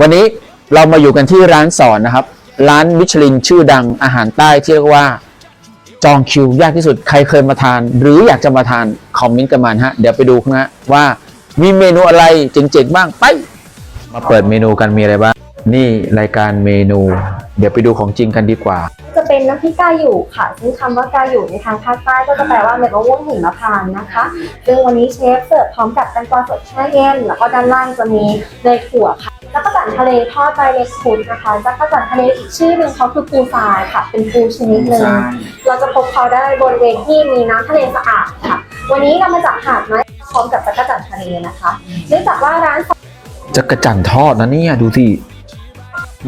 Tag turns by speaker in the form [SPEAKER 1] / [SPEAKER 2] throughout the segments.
[SPEAKER 1] วันนี้เรามาอยู่กันที่ร้านสอนนะครับ ร้านมิชลินชื่อดังอาหารใต้ที่เรียกว่า จองคิวยากที่สุดใครเคยมาทาน หรืออยากจะมาทาน คอมเมนต์กันมาฮะ เดี๋ยวไปดูนะฮะว่ามีเมนูอะไรเจ๋งๆบ้างไป มาเปิดเมนูกันมีอะไรบ้าง นี่รายการเมนู เดี๋ยวไปดูของจริงกันดีกว่า
[SPEAKER 2] จะเป็นน้ำพริกกาหยู่ค่ะ ซึ่งคำว่ากาหยู่ในทางภาคใต้ก็จะแปลว่าเม็ดมะม่วงหิมพานต์นะคะ ซึ่งวันนี้เชฟเสิร์ฟพร้อมกับแตงกวาสดแช่เย็น แล้วก็ด้านล่างจะมีเนยถั่วค่ะจักรจั่นทะเลทอดใบเล็กคุดนะคะจักรจั่นทะเลอีกชื่อหนึ่งเขาคือปูทรายค่ะ เป็นปูชนิดหนึ่งเราจะพบเขาได้บริเวณที่มีน้ำทะเลสะอาดค่ะ วันนี้เรามาจากหาดไม้พร้อมกับจักรจั่นทะเลนะคะ เนื่องจากว่าร้าน
[SPEAKER 1] จักระจั่นทอดนะเนี่ยดูที่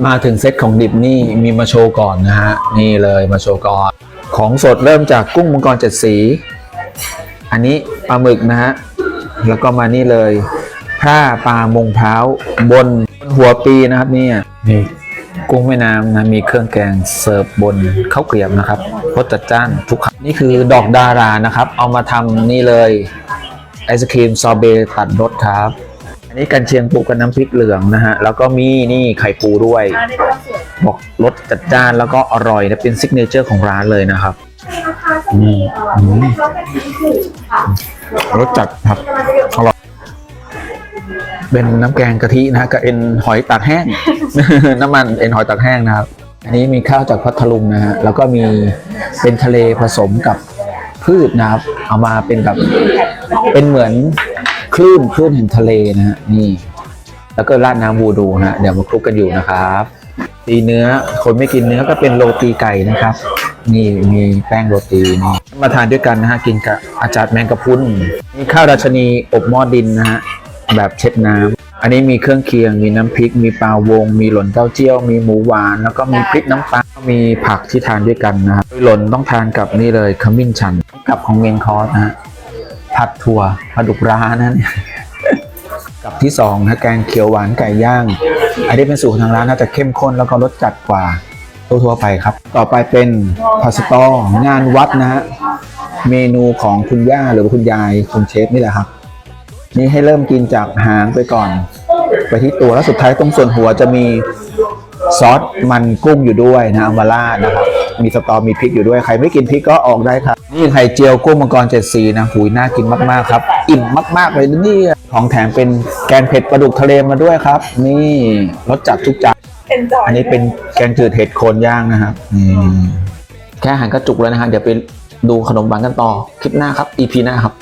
[SPEAKER 1] มาถึงเซตของดิบนี่มีมาโชว์ก่อนนะฮะ นี่เลยมาโชว์ก่อน ของสดเริ่มจากกุ้งมังกรเจ็ดสี อันนี้ปลาหมึกนะฮะ แล้วก็มานี่เลยผ้าปลามงพร้าวบนหัวปีนะครับเนี่ยนี่กุ้งแม่น้ำนะมีเครื่องแกงเสิร์ฟบนข้าวเกรียบนะครับรสจัดจ้านทุกคำนี่คือดอกดารานะครับ เอามาทำนี่เลยไอศครีมซอเบตัดรสครับ อันนี้กันเชียงปูกับน้ำพริกเหลืองนะฮะ แล้วก็มีนี่ไข่ปูด้วยบอกรสจัดจ้านแล้วก็อร่อยนะเป็นซิกเนเจอร์ของร้านเลยนะครับ
[SPEAKER 2] นะคะจะมีเอ่ออแม่ค้ากะทิหมูค่ะ
[SPEAKER 1] รสจัดครับ อร่อย เป็นน้ำแกงกะทินะฮะกับเอ็นหอยตากแห้ง น้ำมันเอ็นหอยตากแห้งนะครับ อันนี้มีข้าวจากพัทลุงนะฮะแล้วก็มีเป็นทะเลผสมกับพืชนะครับ เอามาเป็นแบบเป็นเหมือน คลื่นคลื่นแห่งทะเลนะฮะนี่ แล้วก็ราดน้ำวูดูนะฮะเดี๋ยวมาคลุกกันอยู่นะครับตีเนื้อคนไม่กินเนื้อก็เป็นโรตีไก่นะครับ นี่มีแป้งโรตีนี่มาทานด้วยกันนะฮะกินกับอาจารย์แมงกะพรุนมีข้าวราชนีอบหม้อดินนะฮะแบบเช็ดน้ำอันนี้มีเครื่องเคียงมีน้ำพริก มีปลาวง มีหล่นเต้าเจี้ยว มีหมูหวาน แล้วก็มีพริกน้ำปลามีผักที่ทานด้วยกันนะครับโดยหล่นต้องทานกับนี่เลยขมิ้นชันกับของเมนคอร์สนะฮะ ผัดถั่วปลาดุกร้านะเนี่ยกับที่สองนะแกงเขียวหวานไก่ย่าง อันนี้เป็นสูตรของทางร้านน่าจะเข้มข้นแล้วก็รสจัดกว่าทั่วๆไปครับ ต่อไปเป็นพาสต้องานวัดนะฮะเมนูของคุณย่าหรือว่าคุณยายคุณเชฟนี่แหละครับ นี่ให้เริ่มกินจากหางไปก่อน ไปที่ตัวแล้วสุดท้ายตรงส่วนหัวจะมี ซอสมันกุ้งอยู่ด้วยนะเอามาราดนะครับ มีสตอมีพริกอยู่ด้วยใครไม่กินพริกก็ออกได้ครับ นี่ไข่เจียวกุ้งมังกรเจ็ดสีนะหูยน่ากินมากๆครับ อิ่มมากๆเลยนะเนี่ยของแถมเป็นแกงเผ็ดปลาดุกทะเลมาด้วยครับ นี่รสจัดทุกจานอันนี้เป็นแกงจืดเห็ดโคนย่างนะครับนี่แค่อาหารกระจุกแล้วนะฮะเดี๋ยวไปดูขนมหวานกันต่อคลิปหน้าครับ EP หน้าครับ